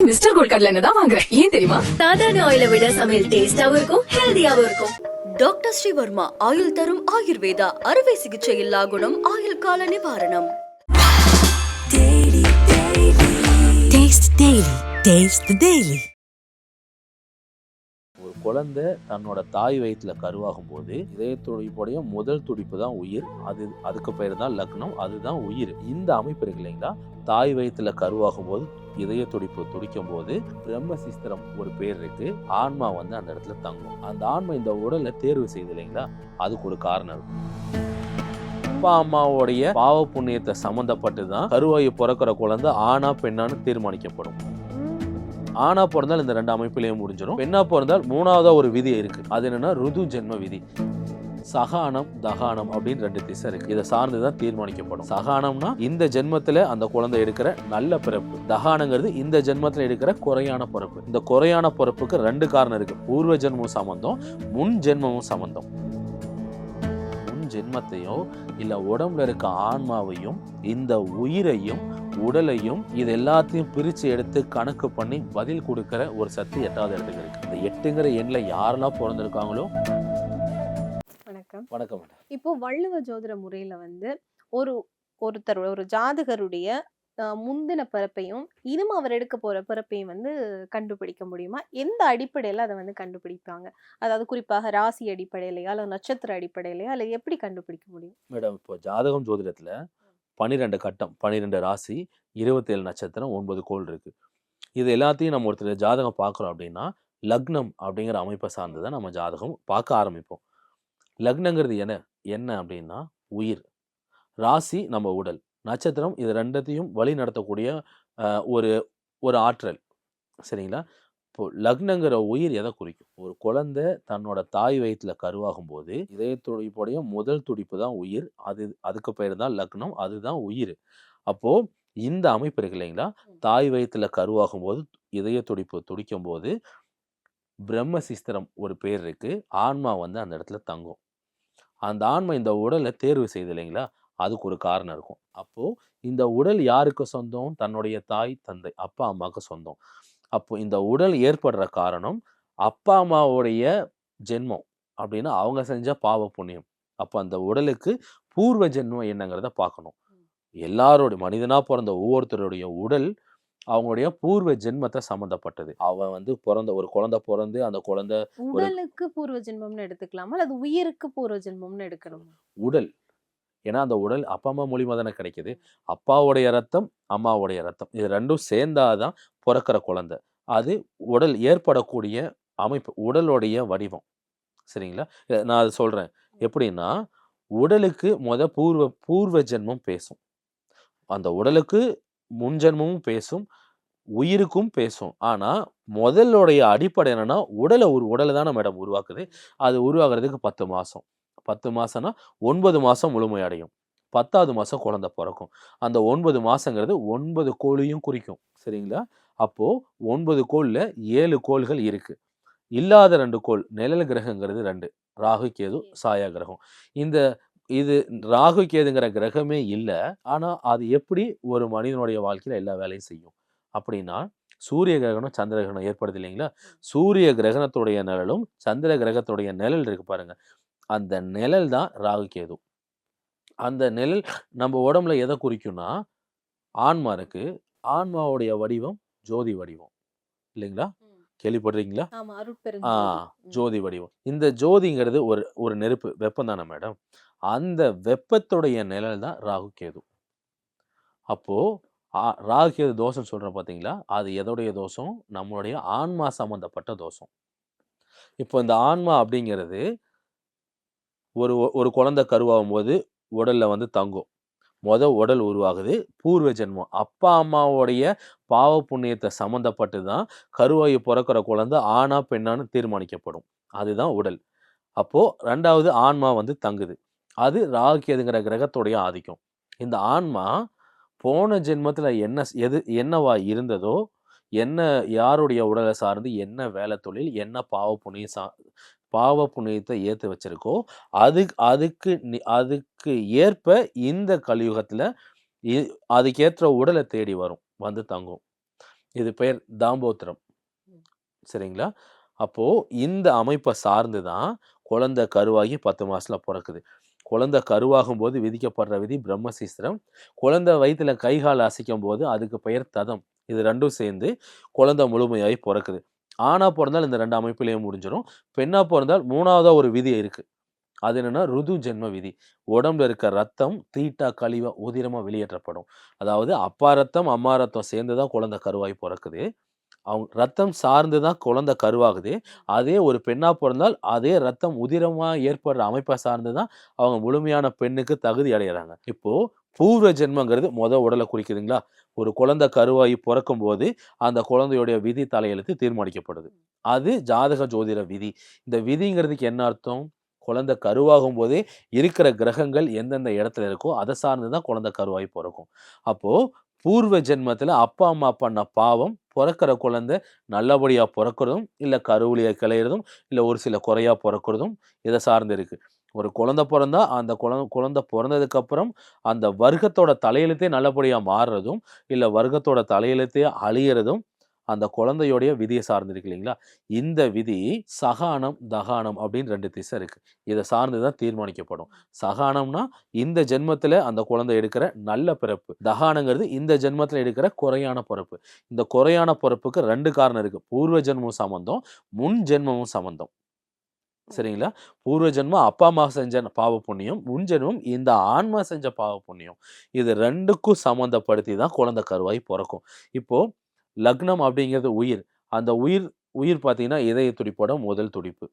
Mister gold கடலை தான் வாங்குறேன் ஏன் தெரியுமா? சாதாரண ஆயிலை விட சமையல் டேஸ்டாவும் இருக்கும் ஹெல்தியாவும் இருக்கும். டாக்டர் ஸ்ரீவர்மா ஆயுள் தரும் ஆயுர்வேதா அறுவை சிகிச்சை இல்லா குணம் ஆயுள் கால நிவாரணம். Taste குழந்தை தன்னோட தாய் வயிற்றுல கருவாகும் போது இதய துடிப்புடைய முதல் துடிப்பு தான் உயிர். அது அதுக்கு பேர் தான் லக்னம் அதுதான் உயிர். இந்த அமைப்பு இருக்கு இல்லைங்களா? தாய் வயிற்றுல கருவாகும் போது இதய துடிப்பு துடிக்கும் போது பிரம்மசிஸ்திரம் ஒரு பேர் இருக்கு. ஆன்மா வந்து அந்த இடத்துல தங்கும். அந்த ஆன்மா இந்த உடலை தேர்வு செய்யுது இல்லைங்களா? அதுக்கு ஒரு காரணம் இருக்கும் அப்பா அம்மாவுடைய பாவ புண்ணியத்தை சம்மந்தப்பட்டு தான் கருவாயை பிறக்கிற குழந்தை ஆனா பெண்ணான்னு தீர்மானிக்கப்படும். ஆணா பிறந்தால் இந்த ரெண்டு அமைப்பிலையும் முடிஞ்சிடும் பெண்ணா பிறந்தால் மூணாவதா ஒரு விதி இருக்கு. அது என்னன்னா ருது ஜென்ம விதி. சகானம் தகானம் அப்படின்னு ரெண்டு திசை இருக்கு. இதை சார்ந்து தான் தீர்மானிக்கப்படும். சகானம்னா இந்த ஜென்மத்துல அந்த குழந்தை எடுக்கிற நல்ல பிறப்பு. தகானங்கிறது இந்த ஜென்மத்துல எடுக்கிற குறையான பிறப்பு. இந்த குறையான பிறப்புக்கு ரெண்டு காரணம் இருக்கு. பூர்வ ஜென்மம் சம்பந்தம் முன் ஜென்மமும் சம்பந்தம். முன் ஜென்மத்தையும் இல்ல உடம்புல இருக்க ஆன்மாவையும் இந்த உயிரையும் உடலையும் இது எல்லாத்தையும் பிரிச்சு எடுத்து கணக்கு பண்ணி பதில் கொடுக்கிற ஒரு சக்தி எட்டாவது இடத்துக்கு இருக்கு. இந்த எட்டுங்கிற எண்ணில் யாரெல்லாம் பிறந்திருக்காங்களோ? வணக்கம். வணக்கம் இப்போ வள்ளுவ ஜோதிட முறையில வந்து ஒரு ஒருத்தர் ஒரு ஜாதகருடைய முந்தின பிறப்பையும் இனிமே அவர் எடுக்க போகிற பிறப்பையும் வந்து கண்டுபிடிக்க முடியுமா? எந்த அடிப்படையில் அதை வந்து கண்டுபிடிப்பாங்க? அதாவது குறிப்பாக ராசி அடிப்படையிலையா? அல்லது நட்சத்திர அடிப்படையிலையா? அல்லது எப்படி கண்டுபிடிக்க முடியும்? மேடம் இப்போ ஜாதகம் ஜோதிடத்தில் பன்னிரெண்டு கட்டம் பன்னிரெண்டு ராசி இருபத்தேழு நட்சத்திரம் ஒன்பது கோள் இருக்குது இது எல்லாத்தையும் நம்ம ஒருத்தர் ஜாதகம் பார்க்குறோம் அப்படின்னா லக்னம் அப்படிங்கிற அமைப்பை சார்ந்து தான் நம்ம ஜாதகம் பார்க்க ஆரம்பிப்போம். லக்னங்கிறது என்ன? என்ன அப்படின்னா உயிர். ராசி நம்ம உடல். நட்சத்திரம் இது ரெண்டத்தையும் வழி நடத்தக்கூடிய ஒரு ஒரு ஆற்றல். சரிங்களா? இப்போ லக்னங்கிற உயிர் எதை குறிக்கும்? ஒரு குழந்தை தன்னோட தாய் வயிற்றுல கருவாகும் போது இதய துடிப்புடைய முதல் துடிப்பு தான் உயிர். அது அதுக்கு பேர் தான் லக்னம். அதுதான் உயிர். அப்போ இந்த அமைப்பு இருக்கு இல்லைங்களா? தாய் வயிற்றுல கருவாகும் போது இதய துடிப்பு துடிக்கும் போது பிரம்ம சிஸ்திரம் ஒரு பேர் இருக்கு. ஆன்மா வந்து அந்த இடத்துல தங்கும். அந்த ஆன்மா இந்த உடலை தேர்வு செய்யுது இல்லைங்களா? அதுக்கு ஒரு காரணம் இருக்கும். அப்போ இந்த உடல் யாருக்கு சொந்தம்? தன்னுடைய தாய் தந்தை அப்பா அம்மாவுக்கு சொந்தம். அப்போ இந்த உடல் ஏற்படுற காரணம் அப்பா அம்மாவுடைய ஜென்மம் அப்படின்னா அவங்க செஞ்ச பாவ புண்ணியம். அப்போ அந்த உடலுக்கு பூர்வ ஜென்மம் என்னங்கிறத பார்க்கணும். எல்லாரோடைய மனிதனா பிறந்த ஒவ்வொருத்தருடைய உடல் அவங்களுடைய பூர்வ ஜென்மத்தை சம்மந்தப்பட்டது அவன் வந்து பிறந்த ஒரு குழந்தை பிறந்து அந்த குழந்தை உடலுக்கு பூர்வ ஜென்மம்னு எடுத்துக்கலாமா? அல்லது உயிருக்கு பூர்வ ஜென்மம்னு எடுக்கணுமா? உடல். ஏன்னா அந்த உடல் அப்பா அம்மா மூலியமா தானே கிடைக்குது. அப்பாவுடைய ரத்தம் அம்மாவுடைய ரத்தம். இது ரெண்டும் சேர்ந்தாதான் பிறக்கிற குழந்தை. அது உடல் ஏற்படக்கூடிய அமைப்பு உடலுடைய வடிவம். சரிங்களா? நான் அது சொல்றேன். எப்படின்னா உடலுக்கு முத பூர்வ பூர்வ ஜென்மம் பேசும். அந்த உடலுக்கு முன் ஜென்மமும் பேசும் உயிருக்கும் பேசும். ஆனா முதலுடைய அடிப்படை என்னன்னா உடலை ஒரு உடலை தானே மேடம் உருவாக்குது. அது உருவாக்குறதுக்கு பத்து மாசம். பத்து மாதம்னா ஒன்பது மாதம் முழுமையடையும் பத்தாவது மாதம் குழந்தை பிறக்கும். அந்த ஒன்பது மாதங்கிறது ஒன்பது கோளையும் குறிக்கும். சரிங்களா? அப்போது ஒன்பது கோளில் ஏழு கோள்கள் இருக்குது இல்லாத ரெண்டு கோள் நிழல் கிரகங்கிறது ரெண்டு. ராகு கேது சாயா கிரகம். இந்த இது ராகு கேதுங்கிற கிரகமே இல்லை. ஆனால் அது எப்படி ஒரு மனிதனுடைய வாழ்க்கையில் எல்லா வேலையும் செய்யும்? அப்படின்னா சூரிய கிரகணம் சந்திர கிரகணம் ஏற்படுது இல்லைங்களா? சூரிய கிரகணத்துடைய நிழலும் சந்திர கிரகத்துடைய நிழல் இருக்கு பாருங்க. அந்த நிழல் தான் ராகு கேது. அந்த நிழல் நம்ம உடம்புல எதை குறிக்கும்னா ஆன்மா இருக்கு ஆன்மாவுடைய வடிவம் ஜோதி வடிவம். இல்லைங்களா? கேள்விப்படுறீங்களா ஆ ஜோதி வடிவம். இந்த ஜோதிங்கிறது ஒரு ஒரு நெருப்பு வெப்பம் தானே மேடம்? அந்த வெப்பத்துடைய நிழல் தான் ராகு கேது. அப்போ ராகு கேது தோஷம் சொல்றோம் பாத்தீங்களா? அது எதோடைய தோஷம்? நம்மளுடைய ஆன்மா சம்பந்தப்பட்ட தோஷம். இப்போ இந்த ஆன்மா அப்படிங்கிறது ஒரு ஒரு குழந்தை கருவாகும் போது உடலில் வந்து தங்கும். முத உடல் உருவாகுது பூர்வ ஜென்மம். அப்பா அம்மாவுடைய பாவ புண்ணியத்தை சம்மந்தப்பட்டு தான் கருவாயு பிறக்கிற குழந்தை ஆணா பெண்ணான்னு தீர்மானிக்கப்படும். அதுதான் உடல். அப்போது ரெண்டாவது ஆன்மா வந்து தங்குது. அது ராகுகேதுங்கிற கிரகத்துடைய ஆதிக்கம். இந்த ஆன்மா போன ஜென்மத்தில் என்ன எது என்னவா இருந்ததோ என்ன யாருடைய உடலை சார்ந்து என்ன வேலை தொழில் என்ன பாவ புண்ணியம் சா பாவ புண்ணியத்தை ஏற்று வச்சிருக்கோ அது அதுக்கு நி- அதுக்கு ஏற்ப இந்த கலியுகத்தில் இ- அதுக்கேற்ற உடலை தேடி வரும் வந்து தங்கும். இது பெயர் தாம்போத்திரம். சரிங்களா? அப்போது இந்த அமைப்பை சார்ந்து தான் குழந்தை கருவாகி பத்து மாதத்தில் பிறக்குது. குழந்தை கருவாகும் போது விதிக்கப்படுற விதி பிரம்மசீஸ்திரம். குழந்தை வயிற்றில் கை கால் அசைக்கும் போது அதுக்கு பெயர் ததம். இது ரெண்டும் சேர்ந்து குழந்தை முழுமையாகி பிறக்குது. ஆணாக பிறந்தால் இந்த ரெண்டு அமைப்பிலையும் முடிஞ்சிடும் பெண்ணாக பிறந்தால் மூணாவதாக ஒரு விதி இருக்குது அது என்னென்னா ருது ஜென்ம விதி. உடம்புல இருக்க ரத்தம் தீட்டா கழிவா உதிரமாக வெளியேற்றப்படும். அதாவது அப்பா ரத்தம் அம்மா ரத்தம் சேர்ந்து தான் குழந்தை கருவாகி பிறக்குது. அவங்க ரத்தம் சார்ந்து தான் குழந்தை கருவாகுது. அதே ஒரு பெண்ணாக பிறந்தால் அதே ரத்தம் உதிரமாக ஏற்படுற அமைப்பை சார்ந்து தான் அவங்க முழுமையான பெண்ணுக்கு தகுதி அடைகிறாங்க இப்போது பூர்வ ஜென்மங்கிறது மொதல் உடலை குறிக்குதுங்களா? ஒரு குழந்தை கருவாகி பிறக்கும் போது அந்த குழந்தையுடைய விதி தலையெழுத்து தீர்மானிக்கப்படுது. அது ஜாதக ஜோதிட விதி. இந்த விதிங்கிறதுக்கு என்ன அர்த்தம்? குழந்தை கருவாகும் போதே இருக்கிற கிரகங்கள் எந்தெந்த இடத்துல இருக்கோ அதை சார்ந்து தான் குழந்தை கருவாகி பிறக்கும். அப்போது பூர்வ ஜென்மத்தில் அப்பா அம்மா பண்ண பாவம் பிறக்கிற குழந்தை நல்லபடியாக பிறக்கிறதும் இல்லை கருவிலையாக கிளையிறதும் இல்லை ஒரு சில குறையாக பிறக்கிறதும் இதை சார்ந்து இருக்குது ஒரு குழந்தை பிறந்தா அந்த குழந்தை குழந்தை பிறந்ததுக்கப்புறம் அந்த வர்க்கத்தோட தலையெழுத்தே நல்லபடியாக மாறுறதும் இல்லை வர்க்கத்தோட தலையெழுத்தே அழியறதும் அந்த குழந்தையோடைய விதியை சார்ந்திருக்கு இல்லைங்களா? இந்த விதி சகானம் தகானம் அப்படின்னு ரெண்டு திசை இருக்கு. இதை சார்ந்து தான் தீர்மானிக்கப்படும். சகானம்னா இந்த ஜென்மத்தில் அந்த குழந்தை எடுக்கிற நல்ல பிறப்பு. தகானங்கிறது இந்த ஜென்மத்தில் எடுக்கிற குறையான பிறப்பு. இந்த குறையான பிறப்புக்கு ரெண்டு காரணம் இருக்கு. பூர்வ ஜென்மம் சம்பந்தம் முன் ஜென்மமும் சம்பந்தம். சரிங்களா? பூர்வ ஜென்மம் அப்பா அம்மா செஞ்ச பாவ புண்ணியம் உன் ஜென்மம் இந்த ஆன்மா செஞ்ச பாவ புண்ணியம் இது ரெண்டுக்கும் சம்மந்தப்படுத்தி தான் குழந்தை கருவாய் பிறக்கும். இப்போ லக்னம் அப்படிங்கிறது உயிர். அந்த உயிர் உயிர் பார்த்தீங்கன்னா இதய துடிப்போட முதல் துடிப்பு.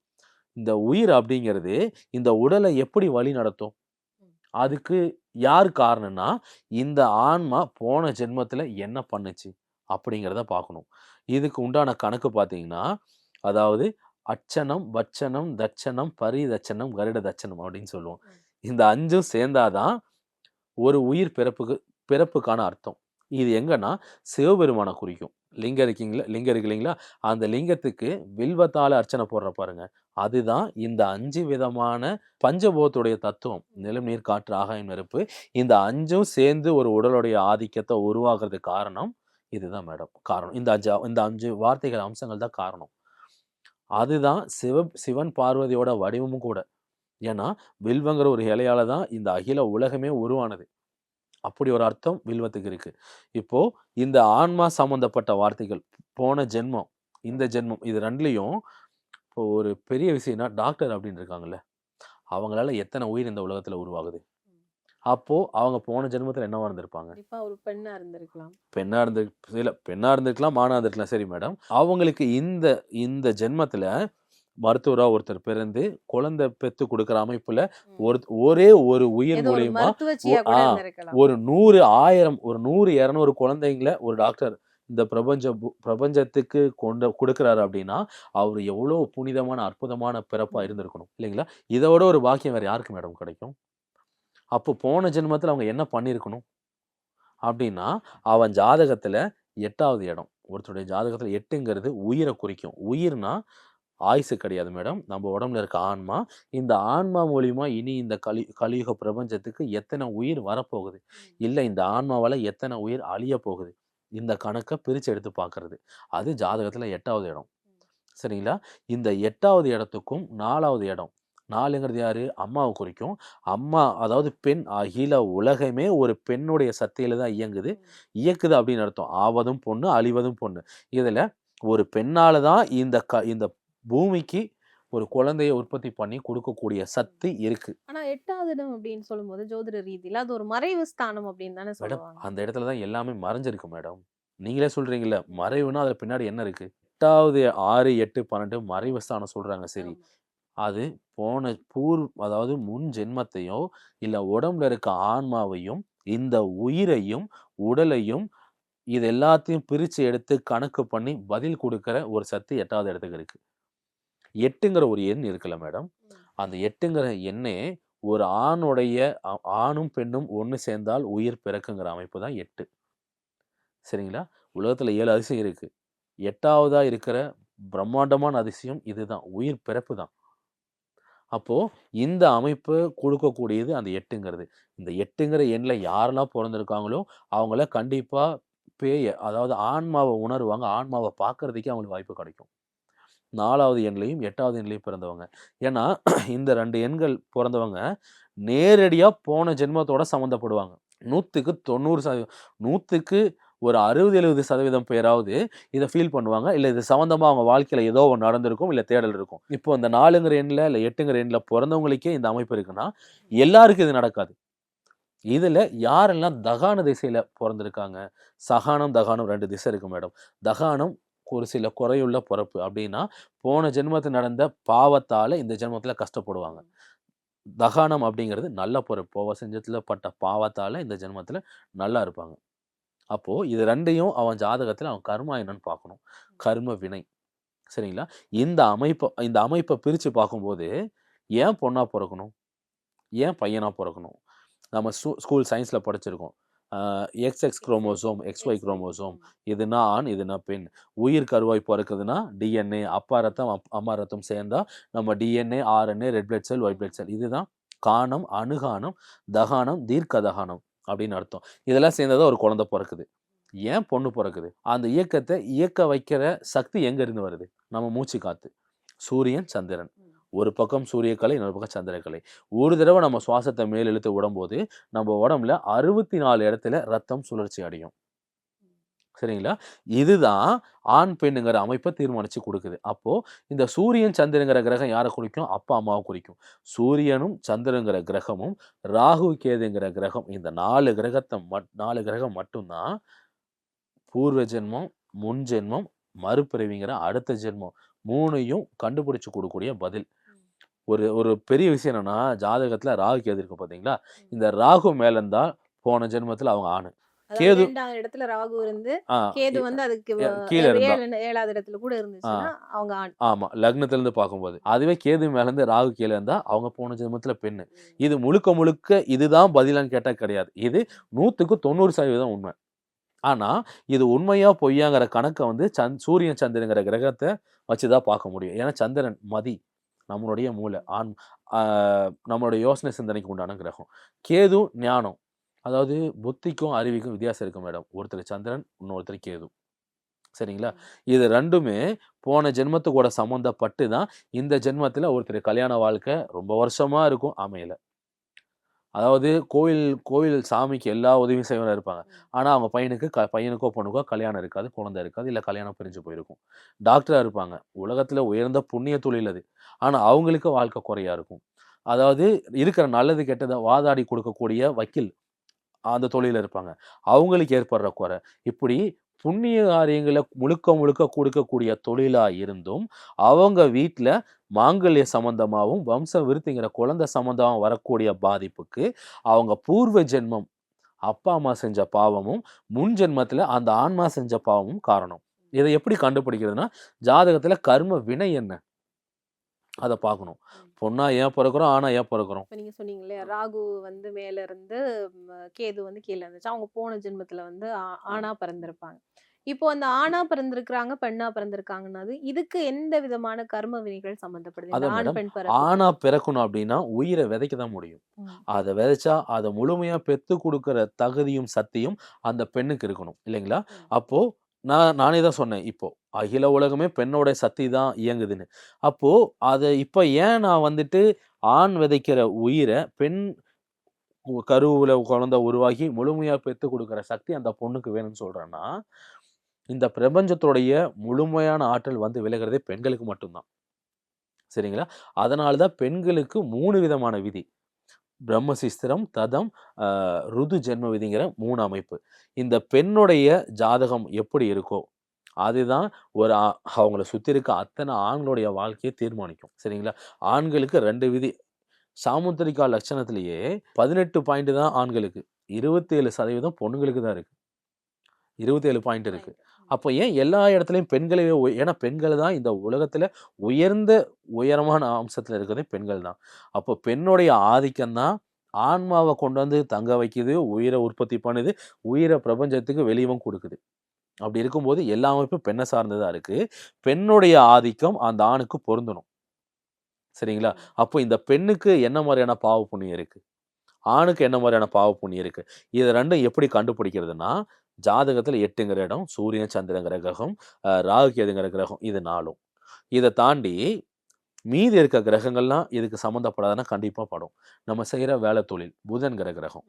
இந்த உயிர் அப்படிங்கிறது இந்த உடலை எப்படி வழி நடத்தும்? அதுக்கு யார் காரணம்னா இந்த ஆன்மா போன ஜென்மத்தில் என்ன பண்ணுச்சு? அப்படிங்கிறத பார்க்கணும். இதுக்கு உண்டான கணக்கு பார்த்தீங்கன்னா அதாவது அச்சனம் வச்சனம் தட்சணம் பரிதட்சணம் கருட தட்சணம் அப்படின்னு சொல்லுவோம். இந்த அஞ்சும் சேர்ந்தாதான் ஒரு உயிர் பிறப்புக்கு பிறப்புக்கான அர்த்தம். இது எங்கன்னா சிவபெருமானை குறிக்கும். லிங்கம் இருக்கீங்களா லிங்கம் இருக்கு இல்லைங்களா? அந்த லிங்கத்துக்கு வில்வத்தால அர்ச்சனை போடுற பாருங்க. அதுதான் இந்த அஞ்சு விதமான பஞ்சபூதத்துடைய தத்துவம். நிலம் நீர் காற்று ஆகாயம் நெருப்பு. இந்த அஞ்சும் சேர்ந்து ஒரு உடலுடைய ஆதிக்கத்தை உருவாக்குறதுக்கு காரணம் இதுதான் மேடம். காரணம். இந்த அஞ்சு இந்த அஞ்சு வார்த்தைகள் அம்சங்கள் தான் காரணம். அதுதான் சிவ சிவன் பார்வதியோட வடிவமும் கூட. ஏன்னா வில்வங்கிற ஒரு இலையால தான் இந்த அகில உலகமே உருவானது. அப்படி ஒரு அர்த்தம் வில்வத்துக்கு இருக்கு. இப்போ இந்த ஆன்மா சம்பந்தப்பட்ட வார்த்தைகள் போன ஜென்மம் இந்த ஜென்மம் இது ரெண்டுலையும் இப்போ ஒரு பெரிய விஷயம்னா டாக்டர் அப்படின்னு இருக்காங்கல்ல அவங்களால எத்தனை உயிர் இந்த உலகத்தில் உருவாகுது? அப்போ அவங்க போன ஜென்மத்துல என்னவா இருந்திருப்பாங்க? ஒரு பெண்ணா இருந்திருக்கலாம். பெண்ணா இருந்து இல்ல பெண்ணா இருந்திருக்கலாம் மானா இருந்திருக்கலாம் சரி மேடம் அவங்களுக்கு இந்த இந்த ஜென்மத்துல மருத்துவரா ஒருத்தர் பிறந்து குழந்தை பெத்து கொடுக்குற அமைப்புல ஒரு ஒரே ஒரு உயிர் மூலியமா ஒரு நூறு ஆயிரம் ஒரு நூறு இரநூறு குழந்தைங்கள ஒரு டாக்டர் இந்த பிரபஞ்ச பிரபஞ்சத்துக்கு கொண்டு கொடுக்குறாரு அப்படின்னா அவர் எவ்வளவு புனிதமான அற்புதமான பிறப்பா இருந்திருக்கணும் இல்லைங்களா? இதோட ஒரு பாக்கியம் வேற யாருக்கு மேடம் கிடைக்கும்? அப்போ போன ஜென்மத்துல அவங்க என்ன பண்ணியிருக்கணும் அப்படின்னா அவன் ஜாதகத்துல எட்டாவது இடம். ஒருத்தருடைய ஜாதகத்துல எட்டுங்கிறது உயிரை குறிக்கும். உயிர்னா ஆயுசு கிடையாது மேடம். நம்ம உடம்புல இருக்க ஆன்மா. இந்த ஆன்மா மூலியமா இனி இந்த கலி கலியுக பிரபஞ்சத்துக்கு எத்தனை உயிர் வரப்போகுது? இல்லை இந்த ஆன்மாவால எத்தனை உயிர் அழிய போகுது இந்த கணக்கை பிரிச்சு எடுத்து பார்க்கறது அது ஜாதகத்துல எட்டாவது இடம். சரிங்களா? இந்த எட்டாவது இடத்துக்கும் நாலாவது இடம். நாலுங்கிறது யாரு? அம்மாவை குறிக்கும். அம்மா அதாவது பெண் அகில உலகமே ஒரு பெண்ணுடைய சக்தியில தான் இயங்குது. இயக்குது அப்படின்னு அர்த்தம். ஆவதும் பொண்ணு அழிவதும் பொண்ணு. இதுல ஒரு பெண்ணால தான் இந்த க இந்த பூமிக்கு ஒரு குழந்தையை உற்பத்தி பண்ணி கொடுக்கக்கூடிய சக்தி இருக்கு. ஆனா எட்டாவது இடம் அப்படின்னு சொல்லும்போது ஜோதிட ரீதியில அது ஒரு மறைவு ஸ்தானம் அப்படின்னு தானே மேடம் அந்த இடத்துல தான் எல்லாமே மறைஞ்சிருக்கு மேடம். நீங்களே சொல்றீங்கல்ல மறைவுனா அதுல பின்னாடி என்ன இருக்கு? எட்டாவது ஆறு எட்டு பன்னெண்டு மறைவு ஸ்தானம் சொல்றாங்க சரி. அது போன பூர் அதாவது முன் ஜென்மத்தையோ இல்ல உடம்புல இருக்க ஆன்மாவையும் இந்த உயிரையும் உடலையும் இது எல்லாத்தையும் பிரிச்சு எடுத்து கணக்கு பண்ணி பதில் கொடுக்கிற ஒரு சக்தி எட்டாவது இடத்துக்கு இருக்கு. எட்டுங்கிற ஒரு எண் இருக்குல்ல மேடம். அந்த எட்டுங்கிற எண்ணே ஒரு ஆணுடைய ஆணும் பெண்ணும் ஒன்று சேர்ந்தால் உயிர் பிறக்குங்கிற அமைப்பு தான் எட்டு. சரிங்களா? உலகத்துல ஏழு அதிசயம் இருக்கு. எட்டாவதா இருக்கிற பிரம்மாண்டமான அதிசயம் இதுதான். உயிர் பிறப்பு தான். அப்போது இந்த அமைப்பு கொடுக்கக்கூடியது அந்த எட்டுங்கிறது. இந்த எட்டுங்கிற எண்ணில் யாரெல்லாம் பிறந்திருக்காங்களோ அவங்கள கண்டிப்பாக பேய அதாவது ஆன்மாவை உணருவாங்க. ஆன்மாவை பார்க்கறதுக்கே அவங்களுக்கு வாய்ப்பு கிடைக்கும். நாலாவது எண்லையும் எட்டாவது எண்லையும் பிறந்தவங்க. ஏன்னா இந்த ரெண்டு எண்கள் பிறந்தவங்க நேரடியாக போன ஜென்மத்தோட சம்மந்தப்படுவாங்க. நூற்றுக்கு தொண்ணூறு சதவீதம் நூற்றுக்கு ஒரு அறுபது எழுபது சதவீதம் பேராவது இதை ஃபீல் பண்ணுவாங்க. இல்லை இது சம்மந்தமாக அவங்க வாழ்க்கையில் ஏதோ ஒன்று நடந்திருக்கும் இல்லை தேடல் இருக்கும். இப்போ இந்த நாலுங்கிற எண்ணில் இல்லை எட்டுங்கிற எண்ணில் பிறந்தவங்களுக்கே இந்த அமைப்பு இருக்குன்னா எல்லாருக்கும் இது நடக்காது. இதில் யாரெல்லாம் தகான திசையில் பிறந்திருக்காங்க? சகானம் தகானம் ரெண்டு திசை இருக்கு மேடம் தகானம் ஒரு சில குறையுள்ள பிறப்பு. அப்படின்னா போன ஜென்மத்தில் நடந்த பாவத்தால் இந்த ஜென்மத்தில் கஷ்டப்படுவாங்க. தகானம் அப்படிங்கிறது நல்ல பொறுப்பு. போவ செஞ்சத்தில் பட்ட பாவத்தால் இந்த ஜென்மத்தில் நல்லா இருப்பாங்க. அப்போது இது ரெண்டையும் அவன் ஜாதகத்தில் அவன் கர்மா என்னன்னு பார்க்கணும். கர்ம வினை. சரிங்களா? இந்த அமைப்பை இந்த அமைப்பை பிரித்து பார்க்கும்போது ஏன் பொண்ணா பிறக்கணும்? ஏன் பையனா பிறக்கணும்? நம்ம ஸ்கூ ஸ்கூல் சயின்ஸில் படிச்சிருக்கோம். X X chromosome X Y chromosome இதுனா ஆண் இதுனா பெண். உயிர் கருவாய் பிறக்குதுன்னா டிஎன்ஏ அப்பா ரத்தம் அப்- அம்மா ரத்தம் சேர்ந்தா நம்ம DNA RNA red blood cell white blood cell இதுதான் காணம் அணுகானம் தகானம் தீர்க்க தகானம் அப்படின்னு அர்த்தம். இதெல்லாம் சேர்ந்ததா ஒரு குழந்தை பிறக்குது. ஏன் பொண்ணு பிறக்குது? அந்த இயக்கத்தை இயக்க வைக்கிற சக்தி எங்க இருந்து வருது? நம்ம மூச்சு காத்து. சூரியன் சந்திரன். ஒரு பக்கம் சூரியக்கலை இன்னொரு பக்கம் சந்திரக்கலை. ஒரு தடவை நம்ம சுவாசத்தை மேல் இழுத்து விடும்போது நம்ம உடம்புல அறுபத்தி நாலு இடத்துல ரத்தம் சுழற்சி அடையும். சரிங்களா? இதுதான் ஆண் பெண்ணுங்கிற அமைப்பை தீர்மானிச்சு கொடுக்குது. அப்போ இந்த சூரியன் சந்திரங்கிற கிரகம் யாரை குறிக்கும்? அப்பா அம்மாவை குறிக்கும். சூரியனும் சந்திரங்கிற கிரகமும் ராகு கேதுங்கிற கிரகம் இந்த நாலு கிரகத்தை மட் நாலு கிரகம் மட்டும்தான் பூர்வ ஜென்மம் முன் ஜென்மம் மறுபிறவிங்கிற அடுத்த ஜென்மம் மூணையும் கண்டுபிடிச்சு கொடுக்கக்கூடிய பதில். ஒரு ஒரு பெரிய விஷயம் என்னன்னா ஜாதகத்துல ராகு கேது இருக்கு பாத்தீங்களா? இந்த ராகு மேல இருந்தா போன ஜென்மத்துல அவங்க ஆணு. கேது- இடத்துல ராகு இருந்து கேது வந்து அதுக்கு கீழே ஏழாவது இடத்துல கூட இருந்துச்சுன்னா அவங்க ஆமா லக்னத்துல இருந்து பார்க்கும்போது. அதுவே கேது மேல இருந்து ராகு கீழே இருந்தா அவங்க போன ஜென்மத்துல பெண்ணு. இது முழுக்க முழுக்க இதுதான் பதிலான்னு கேட்டா கிடையாது. இது நூத்துக்கு தொண்ணூறு சதவீதம் உண்மை. ஆனா இது உண்மையா பொய்யாங்கிற கணக்கை வந்து சந்த் சூரியன் சந்திரங்கிற கிரகத்தை வச்சுதான் பார்க்க முடியும். ஏன்னா சந்திரன் மதி நம்மளுடைய மூளை. ஆண் ஆஹ் நம்மளுடைய யோசனை சிந்தனைக்கு உண்டான கிரகம். கேது ஞானம். அதாவது புத்திக்கும் அறிவிக்கும் வித்தியாசம் இருக்கு மேடம். ஒருத்தர் சந்திரன் இன்னொருத்தர் கேது. சரிங்களா? இது ரெண்டுமே போன ஜென்மத்து கூட சம்மந்தப்பட்டு தான் இந்த ஜென்மத்தில் ஒருத்தர் கல்யாண வாழ்க்கை ரொம்ப வருஷமா இருக்கும் அமையல. அதாவது கோயில் கோயில் சாமிக்கு எல்லா உதவியும் செய்வன இருப்பாங்க. ஆனால் அவங்க பையனுக்கு க பையனுக்கோ பொண்ணுக்கோ கல்யாணம் இருக்காது குழந்தை இருக்காது இல்லை கல்யாணம் பிரிஞ்சு போயிருக்கும். டாக்டராக இருப்பாங்க. உலகத்தில் உயர்ந்த புண்ணிய தொழில் அது. ஆனால் அவங்களுக்கு வாழ்க்கை குறையா இருக்கும். அதாவது இருக்கிற நல்லது கெட்டதை வாதாடி கொடுக்கக்கூடிய வக்கீல் அந்த தொழிலில் இருப்பாங்க. அவங்களுக்கு ஏற்படுற குறை. இப்படி புண்ணிய காரியங்களை முழுக்க முழுக்க கொடுக்கக்கூடிய தொழிலாக இருந்தும் அவங்க வீட்டில் மாங்கல்ய சம்பந்தமாகவும் வம்ச விருத்திங்கிற குழந்தை சம்பந்தமாக வரக்கூடிய பாதிப்புக்கு அவங்க பூர்வ ஜென்மம் அப்பா அம்மா செஞ்ச பாவமும் முன் ஜென்மத்தில் அந்த ஆன்மா செஞ்ச பாவமும் காரணம். இதை எப்படி கண்டுபிடிக்கிறதுனா ஜாதகத்தில் கர்ம வினை என்ன? அதை பார்க்கணும். பொண்ணா ஏன் பிறக்கிறோம் ஆனா ஏன் பிறக்கிறோம்? இப்ப நீங்க சொன்னீங்க இல்லையா ராகு வந்து மேல இருந்து கேது வந்து கீழே இருந்துச்சு. அவங்க போன ஜென்மத்துல வந்து ஆ- ஆணா பிறந்திருப்பாங்க. இப்போ அந்த ஆணா பிறந்திருக்கிறாங்க பெண்ணா பிறந்திருக்காங்கன்னது இதுக்கு எந்த விதமான கர்ம வினைகள் சம்பந்தப்படுது? இந்த அதான் ஆண் மேடம், பெண் பிறப்பு. ஆணா பிறக்கணும் அப்படின்னா உயிரை விதைக்க தான் முடியும். ம். அதை விதைச்சா அதை முழுமையா பெத்து கொடுக்கிற தகுதியும் சக்தியும் அந்த பெண்ணுக்கு இருக்கணும். இல்லைங்களா? அப்போ நான் நானே தான் சொன்னேன் இப்போ அகில உலகமே பெண்ணோட சக்தி தான் இயங்குதுன்னு. அப்போது அதை இப்போ ஏன் நான் வந்துட்டு ஆண் விதைக்கிற உயிரை பெண் கருவில் குழந்த குழந்தை உருவாகி முழுமையாக பெற்று கொடுக்குற சக்தி அந்த பொண்ணுக்கு வேணும்னு சொல்கிறேன்னா இந்த பிரபஞ்சத்துடைய முழுமையான ஆற்றல் வந்து விலகிறதே பெண்களுக்கு மட்டும்தான். சரிங்களா? அதனால தான் பெண்களுக்கு மூணு விதமான விதி. பிரம்மசிஸ்திரம் ததம் ருது ஜென்ம விதிங்கிற மூணு அமைப்பு. இந்த பெண்ணுடைய ஜாதகம் எப்படி இருக்கோ அதுதான் ஒரு அவங்கள சுற்றி இருக்க அத்தனை ஆண்களுடைய வாழ்க்கையை தீர்மானிக்கும். சரிங்களா? ஆண்களுக்கு ரெண்டு விதி. சாமுத்திரிகா லட்சணத்திலேயே பதினெட்டு பாயிண்ட் தான் ஆண்களுக்கு. இருபத்தேழு சதவீதம் பொண்ணுங்களுக்கு தான் இருக்குது இருபத்தேழு பாயிண்ட் இருக்குது அப்போ ஏன் எல்லா இடத்துலையும் பெண்களே ஏன்னா பெண்கள் தான் இந்த உலகத்துல உயர்ந்த உயரமான அம்சத்துல இருக்கிறதே பெண்கள் தான். அப்போ பெண்ணுடைய ஆதிக்கம் தான் ஆன்மாவை கொண்டு வந்து தங்க வைக்குது உயிரை உற்பத்தி பண்ணுது உயிரை பிரபஞ்சத்துக்கு வெளியவும் கொடுக்குது. அப்படி இருக்கும்போது எல்லா அமைப்பும் பெண்ணை சார்ந்ததா இருக்கு. பெண்ணுடைய ஆதிக்கம் அந்த ஆணுக்கு பொருந்தணும். சரிங்களா? அப்போ இந்த பெண்ணுக்கு என்ன மாதிரியான பாவ புண்ணியம் இருக்கு? ஆணுக்கு என்ன மாதிரியான பாவ புண்ணியம் இருக்கு? இது ரெண்டும் எப்படி கண்டுபிடிக்கிறதுனா ஜாதகத்தில் எட்டுங்கிற இடம் சூரியன் சந்திரங்கிற கிரகம் ராகு கேதுங்கிற கிரகம் இது நாலும் இதை தாண்டி மீதி இருக்க கிரகங்கள்லாம் இதுக்கு சம்மந்தப்படாதுன்னா கண்டிப்பாக படும். நம்ம செய்கிற வேலை தொழில் புதன்கிற கிரகம்.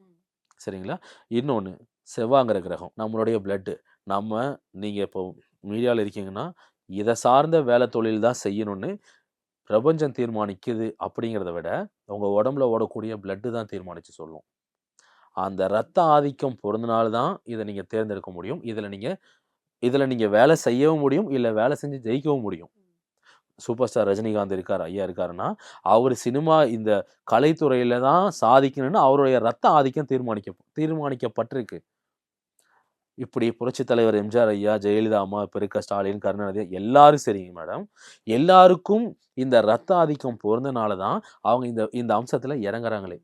சரிங்களா? இன்னொன்று செவ்வாங்கிற கிரகம் நம்மளுடைய பிளட்டு நம்ம நீங்கள் இப்போ மீடியாவில் இருக்கீங்கன்னா இதை சார்ந்த வேலை தொழில் தான் செய்யணும்னு பிரபஞ்சம் தீர்மானிக்குது அப்படிங்கிறத விட உங்கள் உடம்புல ஓடக்கூடிய பிளட்டு தான் தீர்மானித்து சொல்லும். அந்த ரத்த ஆதிக்கம் பொருந்தினால்தான் இதை நீங்கள் தேர்ந்தெடுக்க முடியும். இதில் நீங்கள் இதில் நீங்கள் வேலை செய்யவும் முடியும். இல்லை வேலை செஞ்சு ஜெயிக்கவும் முடியும். சூப்பர் ஸ்டார் ரஜினிகாந்த் இருக்கார் ஐயா இருக்காருன்னா அவர் சினிமா இந்த கலைத்துறையில் தான் சாதிக்கணும்னு அவருடைய ரத்த ஆதிக்கம் தீர்மானிக்க தீர்மானிக்கப்பட்டிருக்கு. இப்படி புரட்சித் தலைவர் எம்ஜிஆர் ஐயா ஜெயலலிதா அம்மா இப்போ இருக்க ஸ்டாலின் கருணாநிதி எல்லாரும் சரிங்க மேடம். எல்லாருக்கும் இந்த ரத்த ஆதிக்கம் பொருந்தனால தான் அவங்க இந்த இந்த அம்சத்தில் இறங்குறாங்களே.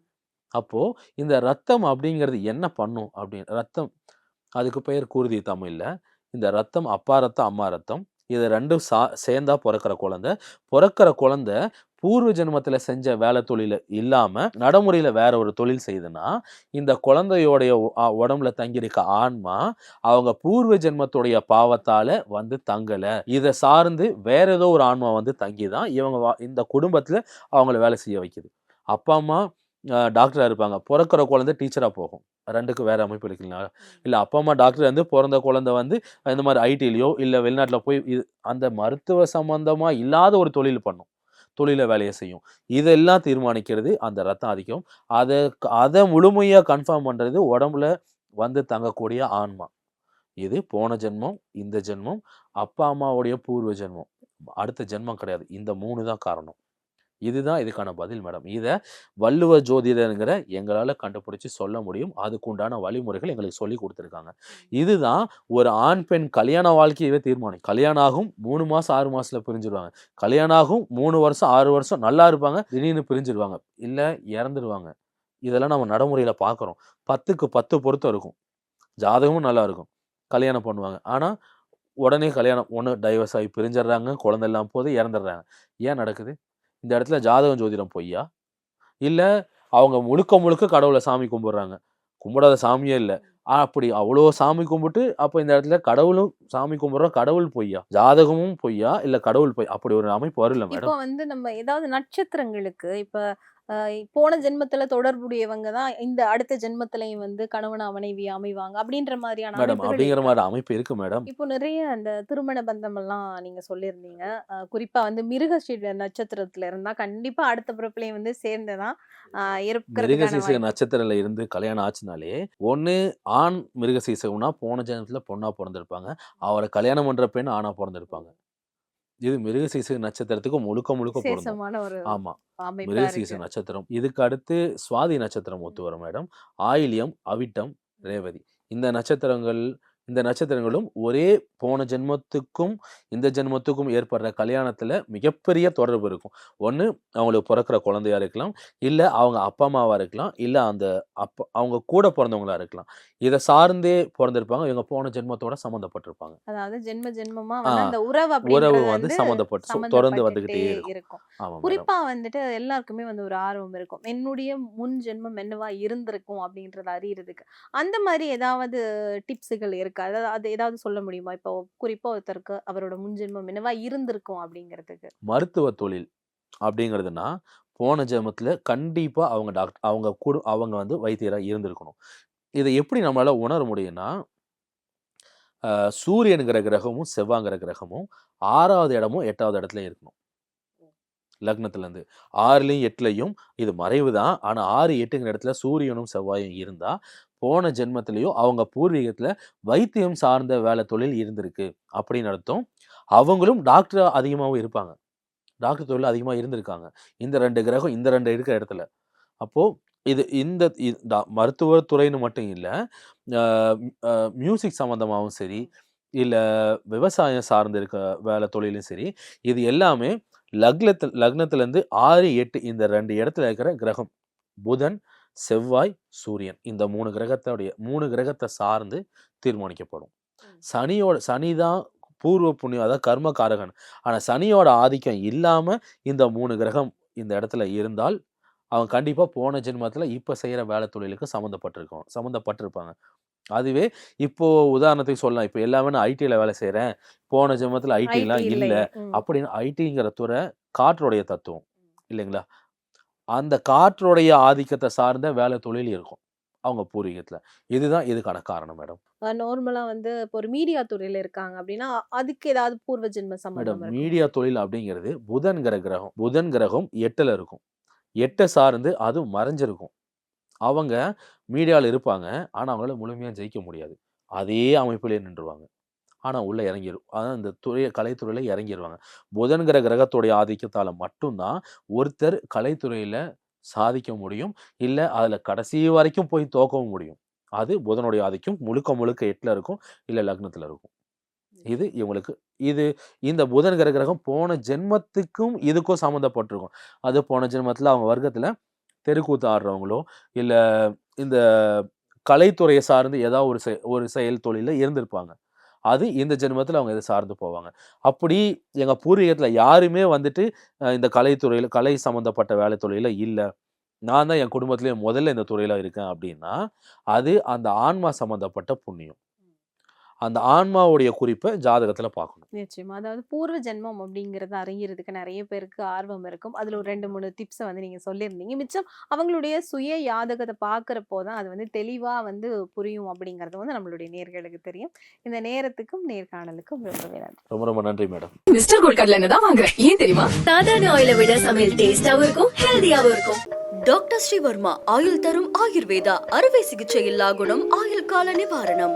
அப்போது இந்த ரத்தம் அப்படிங்கிறது என்ன பண்ணும் அப்படின்னு ரத்தம் அதுக்கு பெயர் குருதி தமிழில் இந்த ரத்தம் அப்பா ரத்தம் அம்மா ரத்தம் இது ரெண்டும் சா சேர்ந்தா பிறக்கிற குழந்தை. பிறக்கிற குழந்தை பூர்வ ஜென்மத்தில் செஞ்ச வேலை தொழில் இல்லாமல் நடைமுறையில் வேற ஒரு தொழில் செய்யுதுன்னா இந்த குழந்தையோடைய உடம்புல தங்கியிருக்க ஆன்மா அவங்க பூர்வ ஜென்மத்துடைய பாவத்தால் வந்து தங்கலை. இதை சார்ந்து வேற ஏதோ ஒரு ஆன்மா வந்து தங்கி தான் இவங்க வா- இந்த குடும்பத்தில் அவங்கள வேலை செய்ய வைக்குது. அப்பா அம்மா டாக்டராக இருப்பாங்க. பிறக்கிற குழந்தை டீச்சராக போகும். ரெண்டுக்கும் வேற அமைப்பு இருக்குங்களா இல்லை அப்பா அம்மா டாக்டர் வந்து பிறந்த குழந்தை வந்து இந்த மாதிரி ஐடிலையோ இல்லை வெளிநாட்டில் போய் இது அந்த மருத்துவ சம்பந்தமா இல்லாத ஒரு தொழில் பண்ணும். தொழில வேலையை செய்யும். இதெல்லாம் தீர்மானிக்கிறது அந்த ரத்த ஆதிக்கம். அதை அதை முழுமையாக கன்ஃபார்ம் பண்ணுறது உடம்புல வந்து தங்கக்கூடிய ஆன்மா. இது போன ஜென்மம் இந்த ஜென்மம் அப்பா அம்மாவுடைய பூர்வ ஜென்மம். அடுத்த ஜென்மம் கிடையாது. இந்த மூணு தான் காரணம். இதுதான் இதுக்கான பதில் மேடம். இதை வள்ளுவ ஜோதிடருங்கிற எங்களால் கண்டுபிடிச்சி சொல்ல முடியும். அதுக்கு உண்டான வழிமுறைகள் எங்களுக்கு சொல்லி கொடுத்துருக்காங்க. இதுதான் ஒரு ஆண் பெண் கல்யாண வாழ்க்கையவே தீர்மானிக்கும் கல்யாணம் ஆகும் மூணு மாதம் ஆறு மாசத்துல பிரிஞ்சிருவாங்க. கல்யாணம் ஆகும் மூணு வருஷம் ஆறு வருஷம் நல்லா இருப்பாங்க திடீர்னு பிரிஞ்சிருவாங்க. இல்லை இறந்துருவாங்க. இதெல்லாம் நம்ம நடைமுறையில் பார்க்குறோம் பத்துக்கு பத்து பொருத்தம் இருக்கும். ஜாதகமும் நல்லா இருக்கும். கல்யாணம் பண்ணுவாங்க. ஆனால் உடனே கல்யாணம் ஒன்று டைவர்ஸ் ஆகி பிரிஞ்சிடுறாங்க குழந்தை எல்லாம் போது இறந்துடுறாங்க. ஏன் நடக்குது? இந்த இடத்துல ஜாதகம் ஜோதிடம் பொய்யா? இல்லை அவங்க முழுக்க முழுக்க கடவுளை சாமி கும்பிடுறாங்க. கும்பிடாத சாமியே இல்லை. அப்படி அவ்வளோ சாமி கும்பிட்டு அப்போ இந்த இடத்துல கடவுளும் சாமி கும்பிட்றோம் கடவுள் பொய்யா? ஜாதகமும் பொய்யா? இல்லை கடவுள் பொய்? அப்படி ஒரு அமைப்பு வரல மேடம். இப்போ வந்து நம்ம ஏதாவது நட்சத்திரங்களுக்கு இப்ப போன ஜென்மத்துல தொடர்புடையவங்க தான் இந்த அடுத்த ஜென்மத்திலையும் வந்து கணவனா மனைவி அமைவாங்க அப்படின்ற மாதிரியான மேடம் அப்படிங்கிற? மாதிரி அமைப்பு இருக்கு மேடம். இப்போ நிறைய அந்த திருமண பந்தம் எல்லாம் நீங்க சொல்லியிருந்தீங்க. குறிப்பா வந்து மிருகஸ்ரீ நட்சத்திரத்துல இருந்தா கண்டிப்பா அடுத்த பிறப்புலையும் வந்து சேர்ந்துதான் மிருகசீசக. நட்சத்திரத்துல இருந்து கல்யாணம் ஆச்சுனாலே ஒன்று ஆண் மிருகசீசகம்னா போன ஜென்மத்துல பொண்ணா பிறந்திருப்பாங்க. அவரை கல்யாணம் பண்ற பெண் ஆணா பிறந்திருப்பாங்க. இது மிருகசீசக நட்சத்திரத்துக்கு முழுக்க முழுக்க பொருந்தும். ஆமா. மிருகசீச நட்சத்திரம். இதுக்கு அடுத்து சுவாதி நட்சத்திரம் ஒத்து வரும் மேடம். ஆயிலியம் அவிட்டம் ரேவதி. இந்த நட்சத்திரங்கள் இந்த நட்சத்திரங்களும் ஒரே போன ஜென்மத்துக்கும் இந்த ஜென்மத்துக்கும் ஏற்படுற கல்யாணத்துல மிகப்பெரிய தொடர்பு இருக்கும். ஒன்று அவங்களுக்கு பிறக்கிற குழந்தையா இருக்கலாம். இல்லை அவங்க அப்பா அம்மாவா இருக்கலாம். இல்லை அந்த அப்பா அவங்க கூட பிறந்தவங்களா இருக்கலாம். இதை சார்ந்தே பிறந்திருப்பாங்க. இவங்க போன ஜென்மத்தோட சம்மந்தப்பட்டிருப்பாங்க. அதாவது ஜென்ம ஜென்மமா அந்த உறவு உறவு வந்து சம்மந்தப்பட்டு தொடர்ந்து வந்துகிட்டே இருக்கும். குறிப்பா வந்துட்டு எல்லாருக்குமே வந்து ஒரு ஆர்வம் இருக்கும். என்னுடைய முன் ஜென்மம் என்னவா இருந்திருக்கும் அப்படின்றத அறியறதுக்கு. அந்த மாதிரி ஏதாவது டிப்ஸுகள் இருக்கு? அதாவது அது ஏதாவது சொல்ல முடியுமா? இப்போ குறிப்பா ஒருத்தருக்கு அவரோட முன்ஜென்மம் என்னவா இருந்திருக்கும் அப்படிங்கிறதுக்கு. மருத்துவ தொழில் அப்படிங்கிறதுனா போன ஜென்மத்தில் கண்டிப்பாக அவங்க டாக்டர் அவங்க கூட அவங்க வந்து வைத்தியராக இருந்திருக்கணும். இதை எப்படி நம்மளால் உணர முடியும்னா சூரியனுங்கிற கிரகமும் செவ்வாங்கிற கிரகமும் ஆறாவது இடமும் எட்டாவது இடத்துல இருக்கணும். லக்னத்துலேருந்து. ஆறுலையும் எட்டுலையும் இது மறைவு தான் ஆனால் ஆறு எட்டுங்கிற இடத்துல சூரியனும் செவ்வாயும் இருந்தால் போன ஜென்மத்திலையும் அவங்க பூர்வீகத்தில் வைத்தியம் சார்ந்த வேலை தொழில் இருந்திருக்கு அப்படின்னு அர்த்தம். அவங்களும் டாக்டர் அதிகமாகவும் இருப்பாங்க. டாக்டர் தொழில் அதிகமாக இருந்திருக்காங்க. இந்த ரெண்டு கிரகம் இந்த ரெண்டு இருக்கிற இடத்துல. அப்போது இது இந்த மருத்துவத்துறைன்னு டா- மட்டும் இல்லை மியூசிக் சம்மந்தமாகவும் சரி இல்லை விவசாயம் சார்ந்து இருக்க வேலை தொழிலும் சரி இது எல்லாமே லக்னத்தில் லக்னத்துலேருந்து ஆறு எட்டு இந்த ரெண்டு இடத்துல இருக்கிற கிரகம். புதன் செவ்வாய் சூரியன். இந்த மூணு கிரகத்தோடைய மூணு கிரகத்தை சார்ந்து தீர்மானிக்கப்படும். சனியோட சனி தான் பூர்வ புண்ணியம் அதாவது கர்மகாரகன் ஆனால் சனியோட ஆதிக்கம் இல்லாமல் இந்த மூணு கிரகம் இந்த இடத்துல இருந்தால் அவங்க கண்டிப்பாக போன ஜென்மத்தில் இப்போ செய்கிற வேலை தொழிலுக்கு சம்மந்தப்பட்டிருக்கோம் சம்மந்தப்பட்டிருப்பாங்க. அதுவே இப்போ உதாரணத்துக்கு சொல்லலாம். இப்போ எல்லாமே நான் ஐடியில் வேலை செய்கிறேன் போன ஜென்மத்தில் ஐடிலாம் இல்லை. அப்படின்னு ஐடிங்கிற துறை காற்றுடைய தத்துவம். இல்லைங்களா? அந்த காற்றுடைய ஆதிக்கத்தை சார்ந்த வேலை தொழில் இருக்கும். அவங்க பூர்வீகத்தில். இதுதான் இதுக்கான காரணம் மேடம். நார்மலா வந்து இப்போ ஒரு மீடியா துறையில இருக்காங்க அப்படின்னா அதுக்கு ஏதாவது பூர்வ ஜென்ம மேடம் மீடியா தொழில் அப்படிங்கிறது புதன்கிற கிரகம் புதன் கிரகம் எட்டில் இருக்கும். எட்டை சார்ந்து அது மறைஞ்சிருக்கும். அவங்க மீடியாவில் இருப்பாங்க. ஆனால் அவங்களால முழுமையாக ஜெயிக்க முடியாது. அதே அமைப்பிலே நின்றுவாங்க ஆனால் உள்ளே இறங்கிடும் அதான் இந்த துறை கலைத்துறையில் இறங்கிடுவாங்க புதன்கிற கிரகத்துடைய ஆதிக்கத்தால் மட்டும்தான் ஒருத்தர் கலைத்துறையில் சாதிக்க முடியும். இல்லை அதில் கடைசி வரைக்கும் போய் தோக்கவும் முடியும். அது புதனுடைய ஆதிக்கம். முழுக்க முழுக்க எட்டில் இருக்கும். இல்லை லக்னத்தில் இருக்கும். இது இவங்களுக்கு இது இந்த புதன்கிற கிரகம் போன ஜென்மத்துக்கும் இதுக்கும் சம்மந்தப்பட்டிருக்கும். அது போன ஜென்மத்தில் அவங்க வர்க்கத்தில் தெருக்கூத்து ஆடுறவங்களோ இல்லை இந்த கலைத்துறையை சார்ந்து ஏதாவது ஒரு செ ஒரு செயல் தொழிலில் இருந்திருப்பாங்க. அது இந்த ஜென்மத்தில் அவங்க இதை சார்ந்து போவாங்க. அப்படி எங்கள் பூர்வீகத்தில் யாருமே வந்துட்டு இந்த கலைத்துறையில் கலை சம்மந்தப்பட்ட வேலை தொழிலில் இல்லை. நான் தான் என் குடும்பத்திலேயே முதல்ல இந்த துறையில் இருக்கேன் அப்படின்னா அது அந்த ஆன்மா சம்மந்தப்பட்ட புண்ணியம். அந்த ஆன்மாவுடைய குறிப்பை ஜாதகத்தில் பார்க்கணும். நிச்சயமா. அதாவது பூர்வ ஜென்மம் அப்படிங்கறத அறியறதுக்கு நிறைய பேருக்கு ஆர்வம் இருக்கும். அதுல ஒரு ரெண்டு மூணு டிப்ஸை வந்து நீங்க சொல்லியிருந்தீங்க. மிச்சம் அவங்களுடைய சுய யாதகத்தை பார்க்கறப்போ தான் அது வந்து தெளிவா வந்து புரியும் அப்படிங்கறது வந்து நம்மளுடைய நேர்களுக்கு தெரியும். இந்த நேரத்துக்கும் நேர்காணலுக்கும் ரொம்பவே நன்றி. ரொம்ப ரொம்ப நன்றி மேடம். மிஸ்டர் கோல்ட் கடலை எண்ணெய் தான் வாங்குறேன் ஏன் தெரியுமா? சாதாரண ஆயிலை விட சமையல் டேஸ்டாவும் இருக்கும் ஹெல்தியாவும் இருக்கும். டாக்டர் ஸ்ரீவர்மா ஆயுள் தரும் ஆயுர்வேதா அறுவை சிகிச்சை இல்லா குணம் ஆயுள் கால நிவாரணம்.